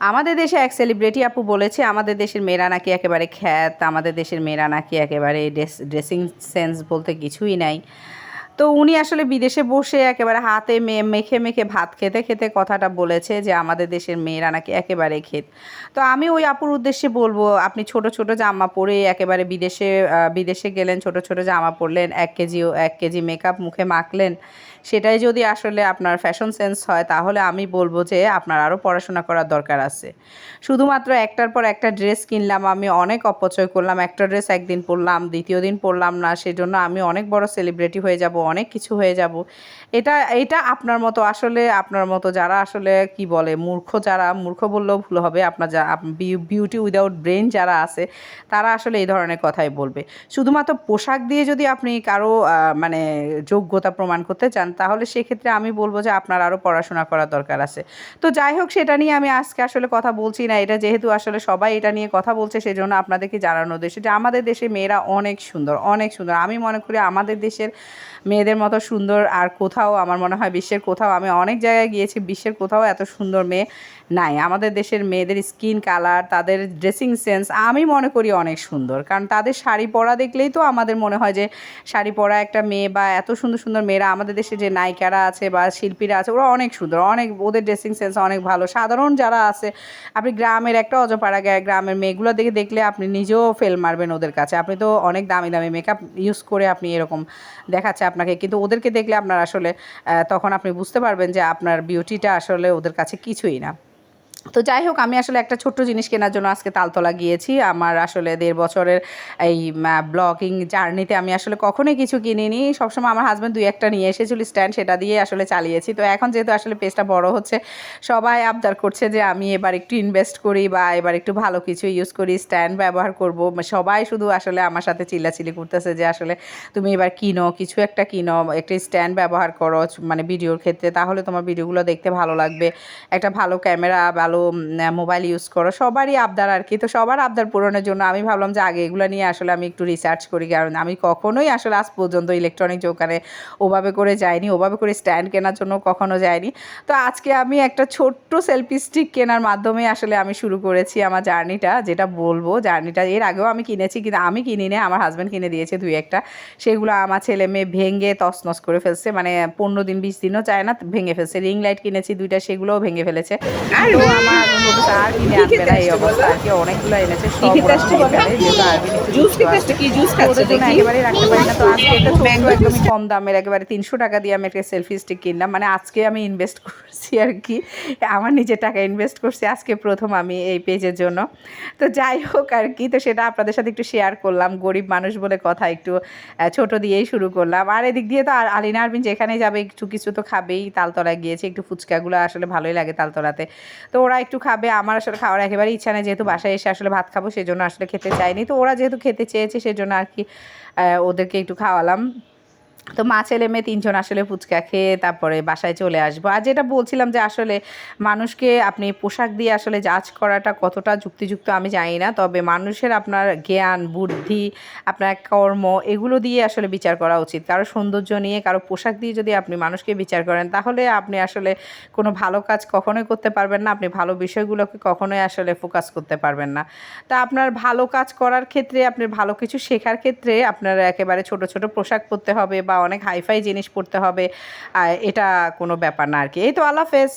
আমাদের দেশে এক সেলিব্রিটি আপু বলেছে, আমাদের দেশের মেয়েরা নাকি একেবারে খ্যাত, আমাদের দেশের মেয়েরা নাকি একেবারে ড্রেসিং সেন্স বলতে কিছুই নাই। তো উনি আসলে বিদেশে বসে একেবারে হাতে মেখে মেখে ভাত খেতে খেতে কথাটা বলেছে যে আমাদের দেশের মেয়েরা নাকি একেবারে খেত তো আমি ওই আপুর উদ্দেশ্যে বলব, আপনি ছোট ছোট জামা পরে একেবারে বিদেশে বিদেশে গেলেন, ছোট ছোট জামা পরলেন, এক কেজি এক কেজি মেকআপ মুখে মাখলেন, সেটাই যদি আসলে আপনার ফ্যাশন সেন্স হয়, তাহলে আমি বলব যে আপনার আরও পড়াশোনা করার দরকার আছে। শুধুমাত্র একটার পর একটা ড্রেস কিনলাম, আমি অনেক অপচয় করলাম, একটা ড্রেস একদিন পরলাম, দ্বিতীয় দিন পরলাম না, সেজন্য আমি অনেক বড় সেলিব্রিটি হয়ে যাব অনেক কিছু হয়ে যাব। এটা এটা আপনার মতো আসলে, আপনার মতো যারা আসলে কি বলে, মূর্খ যারা, মূর্খ বললেও ভুল হবে, আপনার যা বিউটি উইদাউট ব্রেন যারা আছে, তারা আসলে এই ধরনের কথাই বলবে। শুধুমাত্র পোশাক দিয়ে যদি আপনি কারও মানে যোগ্যতা প্রমাণ করতে চান, তাহলে সেক্ষেত্রে আমি বলব যে আপনার আরও পড়াশোনা করার দরকার আছে। তো যাই হোক, সেটা নিয়ে আমি আজকে আসলে কথা বলছি না। এটা যেহেতু আসলে সবাই এটা নিয়ে কথা বলছে, সেজন্য আপনাদেরকে জানানো উদ্দেশ্য যে আমাদের দেশে মেয়েরা অনেক সুন্দর অনেক সুন্দর। আমি মনে করি আমাদের দেশের মেয়েদের মতো সুন্দর আর কোথাও আমার মনে হয় বিশ্বের কোথাও, আমি অনেক জায়গায় গিয়েছি, বিশ্বের কোথাও এত সুন্দর মেয়ে নাই। আমাদের দেশের মেয়েদের স্কিন কালার তাদের ড্রেসিং সেন্স আমি মনে করি অনেক সুন্দর। কারণ তাদের শাড়ি পরা দেখলেই তো আমাদের মনে হয় যে শাড়ি পরা একটা মেয়ে বা এত সুন্দর সুন্দর মেয়েরা আমাদের দেশে যে নায়িকারা আছে বা শিল্পীরা আছে, ওরা অনেক সুন্দর, অনেক ওদের ড্রেসিং সেন্স অনেক ভালো। সাধারণ যারা আছে, আপনি গ্রামের একটা অজপাড়া গায়ে গ্রামের মেয়েগুলো দেখে দেখলে আপনি নিজেও ফেল মারবেন ওদের কাছে। আপনি তো অনেক দামি দামি মেকআপ ইউজ করে আপনি এরকম দেখাচ্ছে আপনাকে। কিন্তু ওদেরকে দেখলে আপনার আসলে তখন আপনি বুঝতে পারবেন যে আপনার বিউটিটা আসলে ওদের কাছে কিছুই না। তো যাই হোক, আমি আসলে একটা ছোট্ট জিনিস কেনার জন্য আজকে তালতলা গিয়েছি। আমার আসলে দেড় বছরের এই ব্লগিং জার্নিতে আমি আসলে কখনোই কিছু কিনিনি। সবসময় আমার হাজব্যান্ড দুই একটা নিয়ে এসেছিল স্ট্যান্ড সেটা দিয়ে আসলে চালিয়েছি। তো এখন যেহেতু আসলে পেজটা বড় হচ্ছে, সবাই আবদার করছে যে আমি এবার একটু ইনভেস্ট করি বা এবার একটু ভালো কিছু ইউজ করি স্ট্যান্ড ব্যবহার করব। সবাই শুধু আসলে আমার সাথে চিল্লাচিল্লি করতেছে যে আসলে তুমি এবার কিনো, কিছু একটা কিনো, একটা স্ট্যান্ড ব্যবহার করো মানে ভিডিওর ক্ষেত্রে। তাহলে তোমার ভিডিওগুলো দেখতে ভালো লাগবে। একটা ভালো ক্যামেরা ভালো মোবাইল ইউজ করো। সবারই আবদার আর কি তো সবার আবদার পূরণের জন্য আমি ভাবলাম যে আগে এগুলো নিয়ে আসলে আমি একটু রিসার্চ করি। কারণ আমি কখনোই আসলে আজ পর্যন্ত ইলেকট্রনিক দোকানে ওভাবে করে যাইনি ওভাবে করে স্ট্যান্ড কেনার জন্য কখনো যাইনি। তো আজকে আমি একটা ছোট্ট সেলফি স্টিক কেনার মাধ্যমে আসলে আমি শুরু করেছি আমার জার্নিটা যেটা বলব জার্নিটা। এর আগেও আমি কিনেছি কিন্তু আমি কিনি না আমার হাজব্যান্ড কিনে দিয়েছে দুই একটা। সেগুলো আমার ছেলে মেয়ে ভেঙে তছনছ করে ফেলছে। মানে পনেরো দিন বিশ দিনও চায় না ভেঙে ফেলছে। রিং লাইট কিনেছি দুইটা সেগুলোও ভেঙে ফেলেছে। তো আমার আর কিনে আনবে না এই অবস্থা আর কি অনেকগুলো এনেছে সব যেহেতু রাখতে পারি না তো আজকে একটা ছোট্ট একদমই কম দামের একেবারে তিনশো টাকা দিয়ে আমি একটা সেলফি স্টিক কিনলাম। মানে আজকে আমি ইনভেস্ট করছি আর কি। আমার নিজের টাকা ইনভেস্ট করছি আজকে প্রথম আমি এই পেজের জন্য। তো যাই হোক আর কি তো সেটা আপনাদের সাথে একটু শেয়ার করলাম। গরিব মানুষ বলে কথা একটু ছোট দিয়েই শুরু করলাম। আর এদিক দিয়ে তো আর- আলিনা আরবিন যেখানে যাবে একটু কিছু তো খাবেই। তালতলায় গিয়েছে একটু ফুচকাগুলো আসলে ভালোই লাগে তালতলাতে। তো ওরা একটু খাবে আমার আসলে খাওয়ার একেবারে ইচ্ছা নেই যেহেতু বাসায় এসে আসলে ভাত খাব সেজন্য আসলে খেতে চাইনি। তো ওরা যেহেতু খেতে চেয়েছে সেজন্য আর কি ওদেরকে একটু খাওয়ালাম। তো মা, ছেলে, মেয়ে তিনজন আসলে ফুচকা খেয়ে তারপরে বাসায় চলে আসব। আর যেটা বলছিলাম যে আসলে মানুষকে আপনি পোশাক দিয়ে আসলে জাজ করাটা কতটা যুক্তিযুক্ত আমি জানি না, তবে মানুষের আপনার জ্ঞান, বুদ্ধি, আপনার কর্ম এগুলো দিয়ে আসলে বিচার করা উচিত। কারও সৌন্দর্য নিয়ে, কারও পোশাক দিয়ে যদি আপনি মানুষকে বিচার করেন, তাহলে আপনি আসলে কোনো ভালো কাজ কখনোই করতে পারবেন না, আপনি ভালো বিষয়গুলোকে কখনোই আসলে ফোকাস করতে পারবেন না। তা আপনার ভালো কাজ করার ক্ষেত্রে আপনার ভালো কিছু শেখার ক্ষেত্রে আপনার একেবারে ছোট ছোট পোশাক পরতে হবে বা অনেক হাইফাই জিনিস পড়তে হবে এটা কোনো ব্যাপার না আর কি। এই তো, আল্লাহ হাফেজ।